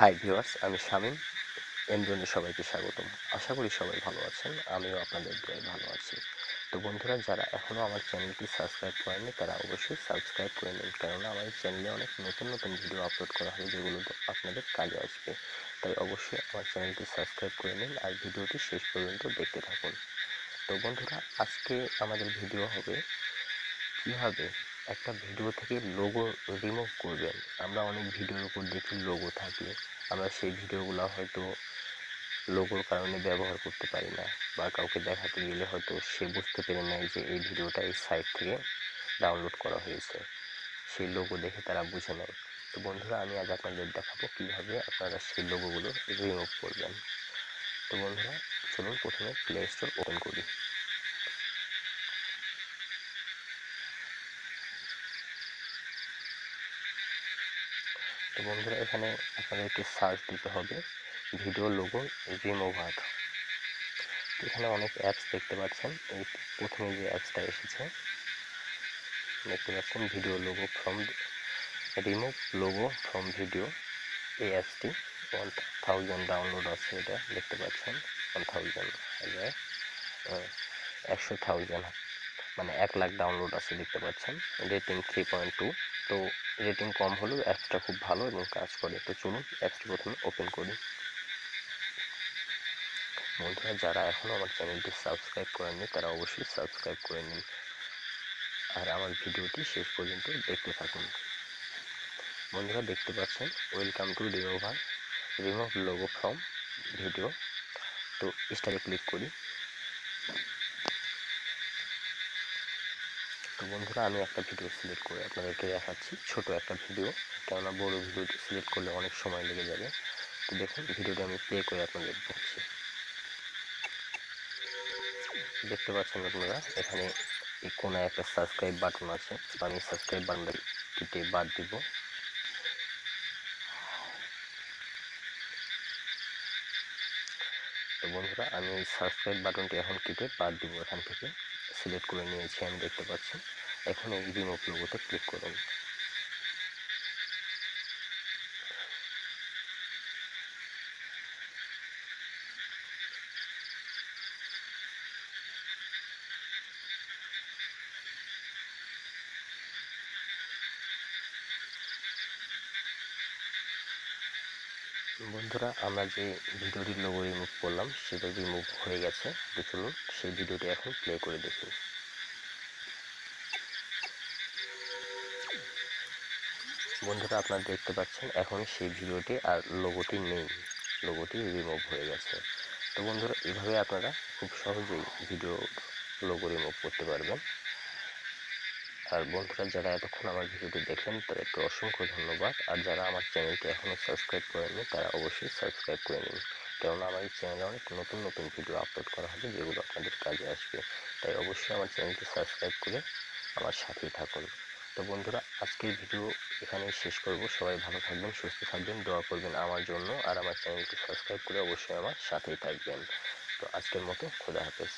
Hi viewers আমি শামীম। এমজনে সবাইকে স্বাগতম। আশা করি সবাই ভালো আছেন, আমিও আপনাদের দয়ায় ভালো আছি। তো বন্ধুরা, যারা এখনও আমার চ্যানেলটি সাবস্ক্রাইব করেননি, তারা অবশ্যই সাবস্ক্রাইব করে নিন কেননা আমার চ্যানেলে অনেক নতুন নতুন ভিডিও আপলোড করা হবে, যেগুলো আপনাদের কাজে আসবে। তাই অবশ্যই আমার চ্যানেলটি সাবস্ক্রাইব করে নিন আর ভিডিওটি শেষ পর্যন্ত দেখতে থাকুন। তো বন্ধুরা, আজকে আমাদের ভিডিও হবে কীভাবে একটা ভিডিও থেকে লোগো রিমুভ করবেন। আমরা অনেক ভিডিওর উপর দেখি লোগো থাকে। আমরা সেই ভিডিওগুলো হয়তো লোগোর কারণে ব্যবহার করতে পারি না বা কাউকে দেখাতে গেলে হয়তো সে বুঝতে পেরে নেয় যে এই ভিডিওটা এই সাইট থেকে ডাউনলোড করা হয়েছে। সেই লোগো দেখে তারা বুঝে নেয়। তো বন্ধুরা, আমি আজ আপনাদের দেখাবো কীভাবে আপনারা সেই লোগোগুলো রিমুভ করবেন। তো বন্ধুরা, চলুন প্রথমে প্লে স্টোর ওপেন করি। তো বন্ধুরা, এখানে আপনাদেরকে সার্চ দিতে হবে ভিডিও লোগো রিমুভার এখানে অনেক অ্যাপস দেখতে পাচ্ছেন। এই প্রথমে যে অ্যাপসটা এসেছে, দেখতে পাচ্ছেন video logo from remove logo from video এই অ্যাপসটি ওয়ান থাউজেন্ড ডাউনলোড আছে এটা, দেখতে পাচ্ছেন। ওয়ান থাউজেন্ড হাজার একশো থাউজেন্ড মানে এক লাখ ডাউনলোড আছে দেখতে পাচ্ছেন রেটিং থ্রি পয়েন্ট টু তো রেটিং কম হলেও অ্যাপসটা খুব ভালো এবং কাজ করে। তো চলুন অ্যাপসটি প্রথমে ওপেন করি। বন্ধুরা, যারা এখনও আমার চ্যানেলটি সাবস্ক্রাইব করেননি, তারা অবশ্যই সাবস্ক্রাইব করে নিন। আর আমার ভিডিওটি শেষ পর্যন্ত দেখতে থাকুন। বন্ধুরা, দেখতে পাচ্ছেন welcome to remover remove logo from video তো স্টারে ক্লিক করি। তো বন্ধুরা, আমি একটা ভিডিও সিলেক্ট করে আপনাদেরকে দেখাচ্ছি। ছোট একটা ভিডিও কেননা বড় ভিডিও সিলেক্ট করলে অনেক সময় লেগে যাবে। তো দেখুন ভিডিওটা আমি প্লে করে আপনাদের দেখাচ্ছি। দেখতে পাচ্ছেন আপনারা, এখানে এই কোনায় একটা সাবস্ক্রাইব বাটন আছে। তো আমি সাবস্ক্রাইব বাটনটা কেটে বাদ দিব। তো বন্ধুরা, আমি সাবস্ক্রাইব বাটনটি এখন কেটে বাদ দিব এখান থেকে। সিলেক্ট করে নিয়েছি আমি দেখতে পাচ্ছি। এখন এই রিমুভ লোগোতে ক্লিক করুন। বন্ধুরা, আমরা যে ভিডিওটির লোগো রিমুভ করলাম, সেটা রিমুভ হয়ে গেছে। তো চলুন সেই ভিডিওটি এখন প্লে করে দেখি। বন্ধুরা, আপনারা দেখতে পাচ্ছেন, এখন সেই ভিডিওটি আর লোগোটি নেই। লোগোটি রিমুভ হয়ে গেছে। তো বন্ধুরা, এভাবে আপনারা খুব সহজেই ভিডিও লোগো রিমুভ করতে পারবেন। আর বন্ধুরা, যারা এতক্ষণ আমার ভিডিওটি দেখলেন তাদেরকে অসংখ্য ধন্যবাদ। আর যারা আমার চ্যানেলটি এখনও সাবস্ক্রাইব করেননি, তারা অবশ্যই সাবস্ক্রাইব করে নিন। কেননা আমার এই চ্যানেলে অনেক নতুন নতুন ভিডিও আপলোড করা হবে, যেগুলো আপনাদের কাজে আসবে। তাই অবশ্যই আমার চ্যানেলটি সাবস্ক্রাইব করে আমার সাথেই থাকুন। তো বন্ধুরা, আজকের ভিডিও এখানেই শেষ করব। সবাই ভালো থাকবেন, সুস্থ থাকবেন, দোয়া করবেন আমার জন্য। আর আমার চ্যানেলটি সাবস্ক্রাইব করে অবশ্যই আমার সাথেই থাকবেন। তো আজকের মতো, খোদা হাফেজ।